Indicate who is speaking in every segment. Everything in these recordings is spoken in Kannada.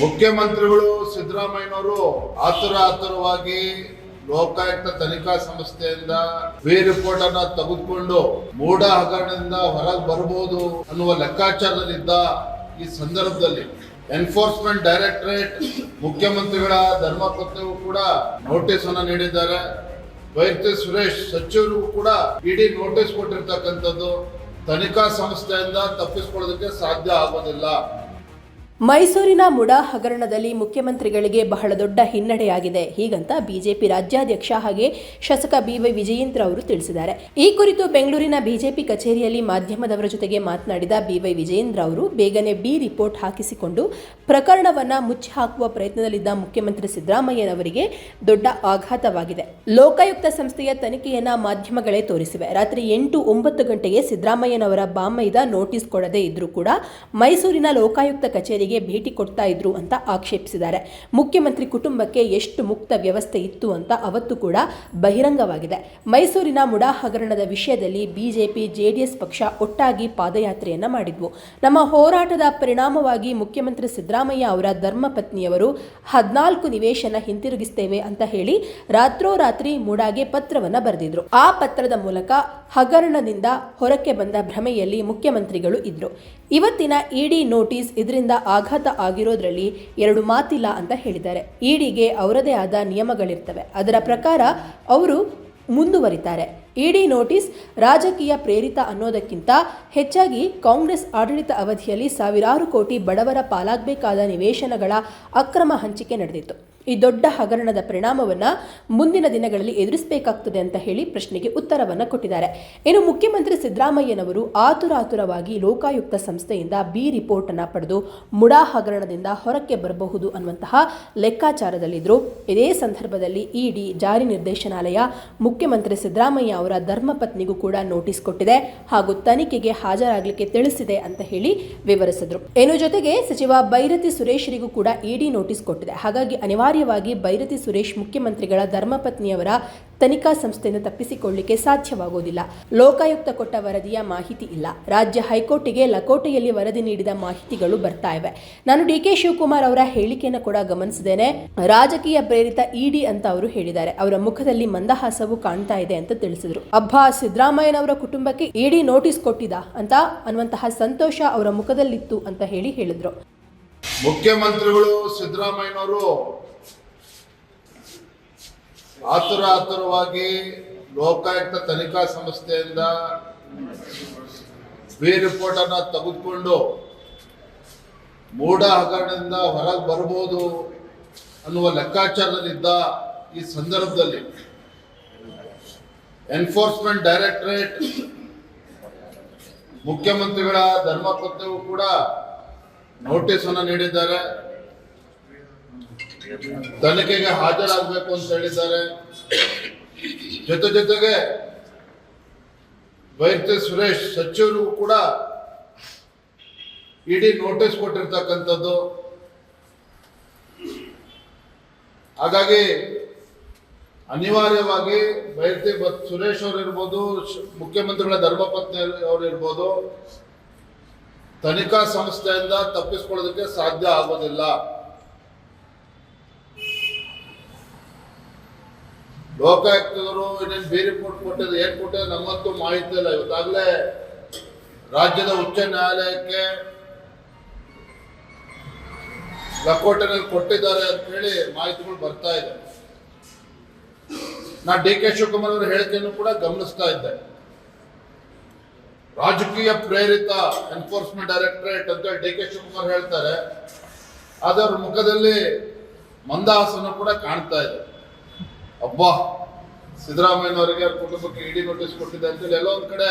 Speaker 1: ಮುಖ್ಯಮಂತ್ರಿಗಳು ಸಿದ್ದರಾಮಯ್ಯನವರು ಆತುರ ಆತುರವಾಗಿ ಲೋಕಾಯುಕ್ತ ತನಿಖಾ ಸಂಸ್ಥೆಯಿಂದ ಬಿ ರಿಪೋರ್ಟ್ ಅನ್ನ ತೆಗೆದುಕೊಂಡು ಮೂಡ ಹಗರಣದಿಂದ ಹೊರಗೆ ಬರಬಹುದು ಅನ್ನುವ ಲೆಕ್ಕಾಚಾರದಲ್ಲಿದ್ದ ಈ ಸಂದರ್ಭದಲ್ಲಿ ಎನ್ಫೋರ್ಸ್ಮೆಂಟ್ ಡೈರೆಕ್ಟರೇಟ್ ಮುಖ್ಯಮಂತ್ರಿಗಳ ಧರ್ಮಪತ್ನಿಗೂ ಕೂಡ ನೋಟಿಸ್ ಅನ್ನ ನೀಡಿದ್ದಾರೆ. ವೈದ್ಯ ಸುರೇಶ್ ಸಚಿವರಿಗೂ ಕೂಡ ಇಡೀ ನೋಟಿಸ್ ಕೊಟ್ಟಿರ್ತಕ್ಕಂಥದ್ದು. ತನಿಖಾ ಸಂಸ್ಥೆಯಿಂದ ತಪ್ಪಿಸ್ಕೊಳ್ಳೋದಕ್ಕೆ ಸಾಧ್ಯ ಆಗೋದಿಲ್ಲ.
Speaker 2: ಮೈಸೂರಿನ ಮುಡಾ ಹಗರಣದಲ್ಲಿ ಮುಖ್ಯಮಂತ್ರಿಗಳಿಗೆ ಬಹಳ ದೊಡ್ಡ ಹಿನ್ನಡೆಯಾಗಿದೆ. ಹೀಗಂತ ಬಿಜೆಪಿ ರಾಜ್ಯಾಧ್ಯಕ್ಷ ಹಾಗೆ ಶಾಸಕ ಬಿವೈ ವಿಜಯೇಂದ್ರ ಅವರು ತಿಳಿಸಿದ್ದಾರೆ. ಈ ಕುರಿತು ಬೆಂಗಳೂರಿನ ಬಿಜೆಪಿ ಕಚೇರಿಯಲ್ಲಿ ಮಾಧ್ಯಮದವರ ಜೊತೆಗೆ ಮಾತನಾಡಿದ ಬಿವೈ ವಿಜಯೇಂದ್ರ ಅವರು, ಬೇಗನೆ ಬಿ ರಿಪೋರ್ಟ್ ಹಾಕಿಸಿಕೊಂಡು ಪ್ರಕರಣವನ್ನು ಮುಚ್ಚಿ ಹಾಕುವ ಪ್ರಯತ್ನದಲ್ಲಿದ್ದ ಮುಖ್ಯಮಂತ್ರಿ ಸಿದ್ದರಾಮಯ್ಯನವರಿಗೆ ದೊಡ್ಡ ಆಘಾತವಾಗಿದೆ. ಲೋಕಾಯುಕ್ತ ಸಂಸ್ಥೆಯ ತನಿಖೆಯನ್ನ ಮಾಧ್ಯಮಗಳೇ ತೋರಿಸಿವೆ. ರಾತ್ರಿ ಎಂಟು ಒಂಬತ್ತು ಗಂಟೆಗೆ ಸಿದ್ದರಾಮಯ್ಯನವರ ಬಾಮೈದ ನೋಟಿಸ್ ಕೊಡದೇ ಇದ್ರೂ ಕೂಡ ಮೈಸೂರಿನ ಲೋಕಾಯುಕ್ತ ಕಚೇರಿಗೆ ಭೇಟಿ ಕೊಡ್ತಾ ಇದ್ರು ಅಂತ ಆಕ್ಷೇಪಿಸಿದ್ದಾರೆ. ಮುಖ್ಯಮಂತ್ರಿ ಕುಟುಂಬಕ್ಕೆ ಎಷ್ಟು ಮುಕ್ತ ವ್ಯವಸ್ಥೆ ಇತ್ತು ಅಂತ ಅವತ್ತು ಕೂಡ ಬಹಿರಂಗವಾಗಿದೆ. ಮೈಸೂರಿನ ಮುಡಾ ಹಗರಣದ ವಿಷಯದಲ್ಲಿ ಬಿಜೆಪಿ, ಜೆಡಿಎಸ್ ಪಕ್ಷ ಒಟ್ಟಾಗಿ ಪಾದಯಾತ್ರೆಯನ್ನ ಮಾಡಿದ್ವು. ನಮ್ಮ ಹೋರಾಟದ ಪರಿಣಾಮವಾಗಿ ಮುಖ್ಯಮಂತ್ರಿ ಸಿದ್ದರಾಮಯ್ಯ ಅವರ ಧರ್ಮಪತ್ನಿಯವರು ಹದಿನಾಲ್ಕು ನಿವೇಶನ ಹಿಂತಿರುಗಿಸ್ತೇವೆ ಅಂತ ಹೇಳಿ ರಾತ್ರೋರಾತ್ರಿ ಮುಡಾಗೆ ಪತ್ರವನ್ನ ಬರೆದಿದ್ರು. ಆ ಪತ್ರದ ಮೂಲಕ ಹಗರಣದಿಂದ ಹೊರಕ್ಕೆ ಬಂದ ಭ್ರಮೆಯಲ್ಲಿ ಮುಖ್ಯಮಂತ್ರಿಗಳು ಇದ್ರು. ಇವತ್ತಿನ ಇಡಿ ನೋಟಿಸ್ ಇದರಿಂದ ಆಘಾತ ಆಗಿರೋದ್ರಲ್ಲಿ ಎರಡು ಮಾತಿಲ್ಲ ಅಂತ ಹೇಳಿದ್ದಾರೆ. ಇಡಿಗೆ ಅವರದೇ ಆದ ನಿಯಮಗಳಿರ್ತವೆ. ಅದರ ಪ್ರಕಾರ ಅವರು ಮುಂದುವರಿತಾರೆ. ಇಡಿ ನೋಟಿಸ್ ರಾಜಕೀಯ ಪ್ರೇರಿತ ಅನ್ನೋದಕ್ಕಿಂತ ಹೆಚ್ಚಾಗಿ ಕಾಂಗ್ರೆಸ್ ಆಡಳಿತ ಅವಧಿಯಲ್ಲಿ ಸಾವಿರಾರು ಕೋಟಿ ಬಡವರ ಪಾಲಾಗಬೇಕಾದ ನಿವೇಶನಗಳ ಅಕ್ರಮ ಹಂಚಿಕೆ ನಡೆದಿತ್ತು. ಈ ದೊಡ್ಡ ಹಗರಣದ ಪರಿಣಾಮವನ್ನ ಮುಂದಿನ ದಿನಗಳಲ್ಲಿ ಎದುರಿಸಬೇಕಾಗ್ತದೆ ಅಂತ ಹೇಳಿ ಪ್ರಶ್ನೆಗೆ ಉತ್ತರವನ್ನು ಕೊಟ್ಟಿದ್ದಾರೆ. ಇನ್ನು ಮುಖ್ಯಮಂತ್ರಿ ಸಿದ್ದರಾಮಯ್ಯನವರು ಆತುರಾತುರವಾಗಿ ಲೋಕಾಯುಕ್ತ ಸಂಸ್ಥೆಯಿಂದ ಬಿ ರಿಪೋರ್ಟ್ ಅನ್ನು ಪಡೆದು ಮುಡಾ ಹಗರಣದಿಂದ ಹೊರಕ್ಕೆ ಬರಬಹುದು ಅನ್ನುವಂತಹ ಲೆಕ್ಕಾಚಾರದಲ್ಲಿದ್ದರು ಇದೇ ಸಂದರ್ಭದಲ್ಲಿ ಇಡಿ ಜಾರಿ ನಿರ್ದೇಶನಾಲಯ ಮುಖ್ಯಮಂತ್ರಿ ಸಿದ್ದರಾಮಯ್ಯ ಅವರ ಧರ್ಮಪತ್ನಿಗೂ ಕೂಡ ನೋಟಿಸ್ ಕೊಟ್ಟಿದೆ ಹಾಗೂ ತನಿಖೆಗೆ ಹಾಜರಾಗಲಿಕ್ಕೆ ತಿಳಿಸಿದೆ ಅಂತ ಹೇಳಿ ವಿವರಿಸಿದ್ರು. ಏನು ಜೊತೆಗೆ ಸಚಿವ ಬೈರತಿ ಸುರೇಶ್ರಿಗೂ ಕೂಡ ಇಡಿ ನೋಟಿಸ್ ಕೊಟ್ಟಿದೆ. ಹಾಗಾಗಿ ಅನಿವಾರ್ಯವಾಗಿ ಬೈರತಿ ಸುರೇಶ್ ಮುಖ್ಯಮಂತ್ರಿಗಳ ಧರ್ಮಪತ್ನಿಯವರ ತನಿಖಾ ಸಂಸ್ಥೆಯನ್ನು ತಪ್ಪಿಸಿಕೊಳ್ಳಿಕ್ಕೆ ಸಾಧ್ಯವಾಗುವುದಿಲ್ಲ. ಲೋಕಾಯುಕ್ತ ಕೊಟ್ಟ ವರದಿಯ ಮಾಹಿತಿ ಇಲ್ಲ. ರಾಜ್ಯ ಹೈಕೋರ್ಟಿಗೆ ಲಕೋಟೆಯಲ್ಲಿ ವರದಿ ನೀಡಿದ ಮಾಹಿತಿಗಳು ಬರ್ತಾ ಇವೆ. ನಾನು ಡಿ ಕೆ ಶಿವಕುಮಾರ್ ಅವರ ಹೇಳಿಕೆಯನ್ನು ಕೂಡ ಗಮನಿಸಿದ್ದೇನೆ. ರಾಜಕೀಯ ಪ್ರೇರಿತ ಇಡಿ ಅಂತ ಅವರು ಹೇಳಿದ್ದಾರೆ. ಅವರ ಮುಖದಲ್ಲಿ ಮಂದಹಾಸವು ಕಾಣ್ತಾ ಇದೆ ಅಂತ ತಿಳಿಸಿದ್ರು. ಅಬ್ಬಾ, ಸಿದ್ದರಾಮಯ್ಯನವರ ಕುಟುಂಬಕ್ಕೆ ಇಡಿ ನೋಟಿಸ್ ಕೊಟ್ಟಿದ ಅಂತ ಅನ್ನುವಂತಹ ಸಂತೋಷ ಅವರ ಮುಖದಲ್ಲಿತ್ತು ಅಂತ ಹೇಳಿ ಹೇಳಿದ್ರು.
Speaker 1: ಮುಖ್ಯಮಂತ್ರಿಗಳು ಸಿದ್ದರಾಮಯ್ಯನವರು ಆತುರ ಆತುರವಾಗಿ ಲೋಕಾಯುಕ್ತ ತನಿಖಾ ಸಂಸ್ಥೆಯಿಂದ ಬಿ ರಿಪೋರ್ಟ್ ಅನ್ನ ತೆಗೆದುಕೊಂಡು ಮೂಢ ಹಗರಣದಿಂದ ಹೊರಗೆ ಬರಬಹುದು ಅನ್ನುವ ಲೆಕ್ಕಾಚಾರದಲ್ಲಿದ್ದ ಈ ಸಂದರ್ಭದಲ್ಲಿ ಎನ್ಫೋರ್ಸ್ಮೆಂಟ್ ಡೈರೆಕ್ಟರೇಟ್ ಮುಖ್ಯಮಂತ್ರಿಗಳ ಧರ್ಮಪತ್ನಿಗೂ ಕೂಡ ನೋಟಿಸ್ ಅನ್ನು ನೀಡಿದ್ದಾರೆ. ತನಿಖೆಗೆ ಹಾಜರಾಗಬೇಕು ಅಂತ ಹೇಳಿದ್ದಾರೆ. ಜೊತೆ ಜೊತೆಗೆ ವೈದ್ಯ ಸುರೇಶ್ ಸಚಿವರು ಕೂಡ ಇಡೀ ನೋಟಿಸ್ ಕೊಟ್ಟಿರ್ತಕ್ಕಂಥದ್ದು. ಹಾಗಾಗಿ ಅನಿವಾರ್ಯವಾಗಿ ವೈದ್ಯ ಸುರೇಶ್ ಅವರು ಇರ್ಬೋದು, ಮುಖ್ಯಮಂತ್ರಿಗಳ ಧರ್ಮಪತ್ನಿ ಅವರು ಇರ್ಬೋದು ತನಿಖಾ ಸಂಸ್ಥೆಯಿಂದ ತಪ್ಪಿಸ್ಕೊಳ್ಳೋದಕ್ಕೆ ಸಾಧ್ಯ ಆಗೋದಿಲ್ಲ. ಲೋಕಾಯುಕ್ತರು ಇನ್ನೇನು ಬೇರೆ ರಿಪೋರ್ಟ್ ಕೊಟ್ಟಿದ್ದು, ಏನ್ ಕೊಟ್ಟಿದ್ದು ನಮ್ಮಂತೂ ಮಾಹಿತಿ ಇಲ್ಲ. ಇವತ್ತಾಗಲೇ ರಾಜ್ಯದ ಉಚ್ಚ ನ್ಯಾಯಾಲಯಕ್ಕೆ ಲಕೋಟೆನಲ್ಲಿ ಕೊಟ್ಟಿದ್ದಾರೆ ಅಂತ ಹೇಳಿ ಮಾಹಿತಿಗಳು ಬರ್ತಾ ಇದೆ. ನಾ ಡಿ ಕೆ ಶಿವಕುಮಾರ್ ಅವರ ಹೇಳಿಕೆಯನ್ನು ಕೂಡ ಗಮನಿಸ್ತಾ ಇದ್ದೆ. ರಾಜಕೀಯ ಪ್ರೇರಿತ ಎನ್ಫೋರ್ಸ್ಮೆಂಟ್ ಡೈರೆಕ್ಟರೇಟ್ ಅಂತ ಡಿ ಕೆ ಶಿವಕುಮಾರ್ ಹೇಳ್ತಾರೆ. ಅದರ ಮುಖದಲ್ಲಿ ಮಂದಹಾಸನ ಕೂಡ ಕಾಣ್ತಾ ಇದೆ. ಅಬ್ಬಾ, ಸಿದ್ದರಾಮಯ್ಯನವರಿಗೆ ಅವ್ರ ಕುಟುಂಬಕ್ಕೆ ಇಡಿ ನೋಟಿಸ್ ಕೊಟ್ಟಿದೆ ಅಂತೇಳಿ ಎಲ್ಲೋ ಒಂದ್ ಕಡೆ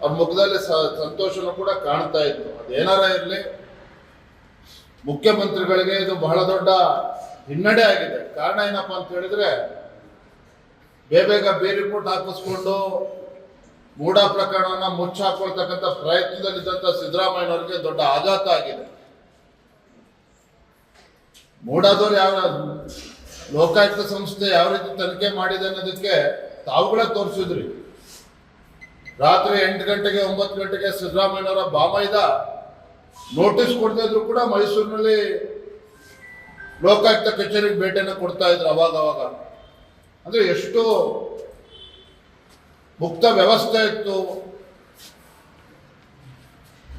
Speaker 1: ಅವ್ರ ಮುಖದಲ್ಲಿ ಸಂತೋಷನೂ ಕೂಡ ಕಾಣ್ತಾ ಇತ್ತು. ಅದೇನಾರ ಇರಲಿ, ಮುಖ್ಯಮಂತ್ರಿಗಳಿಗೆ ಇದು ಬಹಳ ದೊಡ್ಡ ಹಿನ್ನಡೆ ಆಗಿದೆ. ಕಾರಣ ಏನಪ್ಪಾ ಅಂತ ಹೇಳಿದ್ರೆ ಬೇಬೇಗ ಬೇರೆ ರಿಪೋರ್ಟ್ ಹಾಕಿಸ್ಕೊಂಡು ಮೂಢ ಪ್ರಕರಣವನ್ನ ಮುಚ್ಚಾಕೊಳ್ತಕ್ಕಂಥ ಪ್ರಯತ್ನದಲ್ಲಿದ್ದಂಥ ಸಿದ್ದರಾಮಯ್ಯನವರಿಗೆ ದೊಡ್ಡ ಆಘಾತ ಆಗಿದೆ. ಮೂಡಾದವ್ರು ಯಾವ ಲೋಕಾಯುಕ್ತ ಸಂಸ್ಥೆ ಯಾವ ರೀತಿ ತನಿಖೆ ಮಾಡಿದೆ ಅನ್ನೋದಕ್ಕೆ ತಾವುಗಳೇ ತೋರಿಸಿದ್ರಿ. ರಾತ್ರಿ ಎಂಟು ಗಂಟೆಗೆ, ಒಂಬತ್ತು ಗಂಟೆಗೆ ಸಿದ್ದರಾಮಯ್ಯನವರ ಬಾಮೈದ ನೋಟಿಸ್ ಕೊಡದೇ ಇದ್ರು ಕೂಡ ಮೈಸೂರಿನಲ್ಲಿ ಲೋಕಾಯುಕ್ತ ಕಚೇರಿಗೆ ಭೇಟಿಯನ್ನು ಕೊಡ್ತಾ ಇದ್ರು ಅವಾಗ ಅವಾಗ. ಅಂದ್ರೆ ಎಷ್ಟು ಮುಕ್ತ ವ್ಯವಸ್ಥೆ ಇತ್ತು.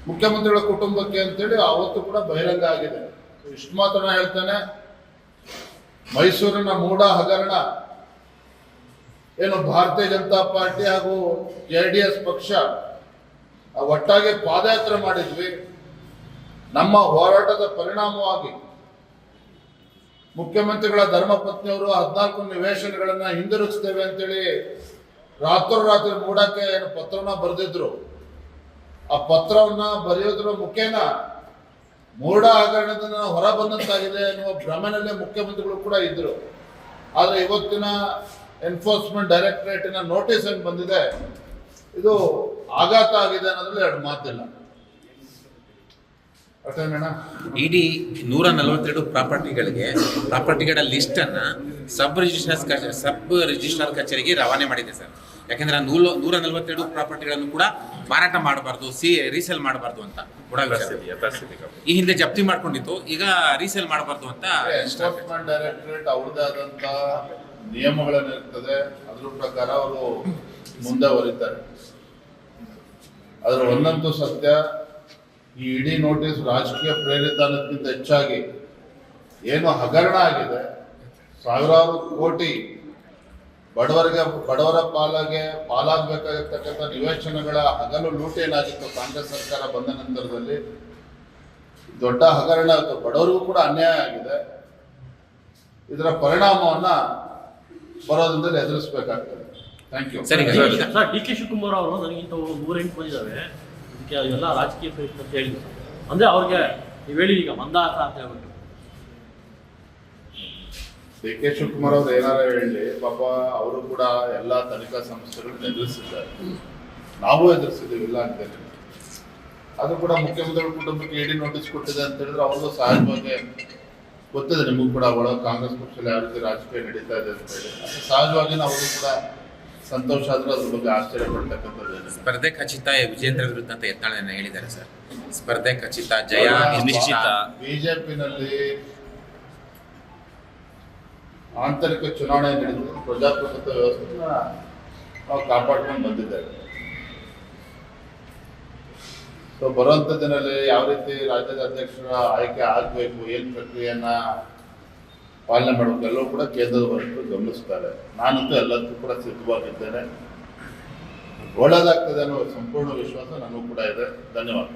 Speaker 1: ಮುಖ್ಯಮಂತ್ರಿಗಳ ಕುಟುಂಬಕ್ಕೆ ಅಂತೇಳಿ ಅವತ್ತು ಕೂಡ ಬಹಿರಂಗ ಆಗಿದೆ. ಇಷ್ಟು ಮಾತ್ರ ಹೇಳ್ತಾನೆ. ಮೈಸೂರಿನ ಮೂಢ ಹಗರಣ ಏನು ಭಾರತೀಯ ಜನತಾ ಪಾರ್ಟಿ ಹಾಗೂ ಜೆ ಡಿ ಎಸ್ ಪಕ್ಷ ಒಟ್ಟಾಗಿ ಪಾದಯಾತ್ರೆ ಮಾಡಿದ್ವಿ. ನಮ್ಮ ಹೋರಾಟದ ಪರಿಣಾಮವಾಗಿ ಮುಖ್ಯಮಂತ್ರಿಗಳ ಧರ್ಮಪತ್ನಿಯವರು ಹದಿನಾಲ್ಕು ನಿವೇಶನಗಳನ್ನು ಹಿಂದಿರುಗಿಸ್ತೇವೆ ಅಂತೇಳಿ ರಾತ್ರೋರಾತ್ರಿ ಮೂಡಕ್ಕೆ ಏನು ಪತ್ರನ ಬರೆದಿದ್ರು. ಆ ಪತ್ರವನ್ನ ಬರೆಯೋದ್ರ ಮುಖೇನ ಮೂಡ ಹಗರಣದಿಂದ ಹೊರ ಬಂದಂತಾಗಿದೆ ಎನ್ನುವ ಭ್ರಮೆನಲ್ಲೇ ಮುಖ್ಯಮಂತ್ರಿಗಳು ಕೂಡ ಇದ್ರು. ಆದ್ರೆ ಇವತ್ತಿನ ಎನ್ಫೋರ್ಸ್ಮೆಂಟ್ ಡೈರೆಕ್ಟರೇಟಿನ ನೋಟಿಸ್ ಏನು ಬಂದಿದೆ? ಇದು ಆಘಾತ ಆಗಿದೆ ಅನ್ನೋದ್ರಲ್ಲಿ ಎರಡು ಮಾತಿಲ್ಲ.
Speaker 3: ಇಡಿ ನೂರ ನಲವತ್ತೆರಡು ಪ್ರಾಪರ್ಟಿಗಳಿಗೆ, ಪ್ರಾಪರ್ಟಿಗಳ ಲಿಸ್ಟನ್ನು ಸಬ್ ರಿಜಿಸ್ಟ್ರಾರ್ ಸಬ್ ರಿಜಿಸ್ಟ್ರಾರ್ ಕಚೇರಿಗೆ ರವಾನೆ ಮಾಡಿದೆ ಸರ್. ಯಾಕಂದ್ರೆ ಆ ನೂರ ನಲವತ್ತೆರಡು ಪ್ರಾಪರ್ಟಿಗಳನ್ನು ಕೂಡ ಮಾರಾಟ ಮಾಡಬಾರ್ದು ಸಿ ರೀಸೇಲ್ ಮಾಡಬಾರ್ದು ಅಂತ. ಈ ಹಿಂದೆ ಜಪ್ತಿ ಮಾಡ್ಕೊಂಡಿತ್ತು ಈಗ ರೀಸೇಲ್ ಮಾಡಬಾರ್ದು ಅಂತ
Speaker 1: ಎನ್ಫೋರ್ಸ್ಮೆಂಟ್ ಡೈರೆಕ್ಟರೇಟ್ ಅವ್ರದ್ದೇ ಆದಂತ ನಿಯಮಗಳನ್ನಿರ್ತದೆ ಅದ್ರ ಪ್ರಕಾರ ಅವರು ಮುಂದೆ ಹೊರಿತಾರೆ ಅದ್ರ ಒಂದಂತೂ ಸತ್ಯ ಈ ಇಡೀ ನೋಟಿಸ್ ರಾಜಕೀಯ ಪ್ರೇರಿತ ಅನ್ನೋದಕ್ಕಿಂತ ಹೆಚ್ಚಾಗಿ ಏನು ಹಗರಣ ಆಗಿದೆ ಸಾವಿರಾರು ಕೋಟಿ ಬಡವರಿಗೆ ಬಡವರ ಪಾಲಾಗೆ ಪಾಲಾಗಬೇಕಾಗಿರ್ತಕ್ಕಂಥ ನಿವೇಶನಗಳ ಹಗಲು ಲೂಟಿ ಏನಾಗಿತ್ತು ಕಾಂಗ್ರೆಸ್ ಸರ್ಕಾರ ಬಂದ ನಂತರದಲ್ಲಿ. ದೊಡ್ಡ ಹಗರಣ ಆಯಿತು. ಬಡವರಿಗೂ ಕೂಡ ಅನ್ಯಾಯ ಆಗಿದೆ. ಇದರ ಪರಿಣಾಮವನ್ನ ಬರೋದ್ರಿಂದ ಎದುರಿಸಬೇಕಾಗ್ತದೆ. ಥ್ಯಾಂಕ್ ಯು
Speaker 3: ಸರಿ
Speaker 4: ಡಿ ಕೆ ಶಿವಕುಮಾರ್ ಅವರು ನನಗಿಂತ ನೂರೆಂಟು ಬಂದಿದ್ದಾವೆ ಇದಕ್ಕೆ ಎಲ್ಲ ರಾಜಕೀಯ ಪ್ರಯತ್ನ ಅಂತ ಹೇಳಿದ್ರು. ಅಂದ್ರೆ ಅವ್ರಿಗೆ ನೀವು ಹೇಳಿ ಈಗ ಮಂದಾಸ ಅಂತ ಹೇಳ್ಬಿಟ್ಟು
Speaker 1: ಡಿ ಕೆ ಶಿವಕುಮಾರ್ ಅವ್ರು ಏನಾರ ಹೇಳಿ ಪಾಪ ಅವರು ಕೂಡ ಎಲ್ಲ ತನಿಖಾ ಸಂಸ್ಥೆಗಳನ್ನ ಎದುರಿಸಿದ್ದಾರೆ. ನಾವು ಎದುರಿಸಿದ್ದೀವಿ ಇಲ್ಲ ಅಂತೇಳಿ ಅದು ಕೂಡ ಮುಖ್ಯಮಂತ್ರಿಗಳ ಕುಟುಂಬಕ್ಕೆ ಇಡಿ ನೋಟಿಸ್ ಕೊಟ್ಟಿದೆ ಅಂತ ಹೇಳಿದ್ರೆ ಅವ್ರಿಗೂ ಸಹಜವಾಗಿ ಗೊತ್ತಿದೆ ನಿಮಗೂ ಕೂಡ ಒಳ ಕಾಂಗ್ರೆಸ್ ಪಕ್ಷದಲ್ಲಿ ಯಾವ ರೀತಿ ರಾಜಕೀಯ ನಡೀತಾ ಇದೆ ಅಂತ ಹೇಳಿ. ಸಹಜವಾಗಿ ನಾವು ಕೂಡ ಸಂತೋಷ ಆದ್ರೆ ಅದ್ರ ಬಗ್ಗೆ ಆಶ್ಚರ್ಯ ಪಡ್ತಕ್ಕಂಥದ್ದು
Speaker 3: ಸ್ಪರ್ಧೆ ಖಚಿತ ವಿಜೇಂದ್ರ ವಿರುದ್ಧ ಅಂತ ಎತ್ತಾಳೆಯನ್ನು ಹೇಳಿದ್ದಾರೆ ಸರ್. ಸ್ಪರ್ಧೆ ಖಚಿತ ಜಯ ನಿಶ್ಚಿತ.
Speaker 1: ಬಿಜೆಪಿನಲ್ಲಿ ಆಂತರಿಕ ಚುನಾವಣೆ ನಡೆದು ಪ್ರಜಾಪ್ರಭುತ್ವ ವ್ಯವಸ್ಥೆನ ನಾವು ಕಾಪಾಡ್ಕೊಂಡು ಬಂದಿದ್ದೇವೆ ಸೊ ಬರುವಂತ ದಿನದಲ್ಲಿ ಯಾವ ರೀತಿ ರಾಜ್ಯದ ಅಧ್ಯಕ್ಷರ ಆಯ್ಕೆ ಆಗಬೇಕು ಏನ್ ಪ್ರಕ್ರಿಯೆಯನ್ನ ಪಾಲನೆ ಮಾಡಬೇಕು ಎಲ್ಲವೂ ಕೂಡ ಕೇಂದ್ರದ ವರಿಷ್ಠರು ಗಮನಿಸ್ತಾರೆ. ನಾನಂತೂ ಎಲ್ಲದಕ್ಕೂ ಕೂಡ ಸಿದ್ಧವಾಗಿದ್ದೇನೆ. ಒಳ್ಳೆದಾಗ್ತದೆ ಅನ್ನೋ ಸಂಪೂರ್ಣ ವಿಶ್ವಾಸ ನನಗೂ ಕೂಡ ಇದೆ. ಧನ್ಯವಾದ.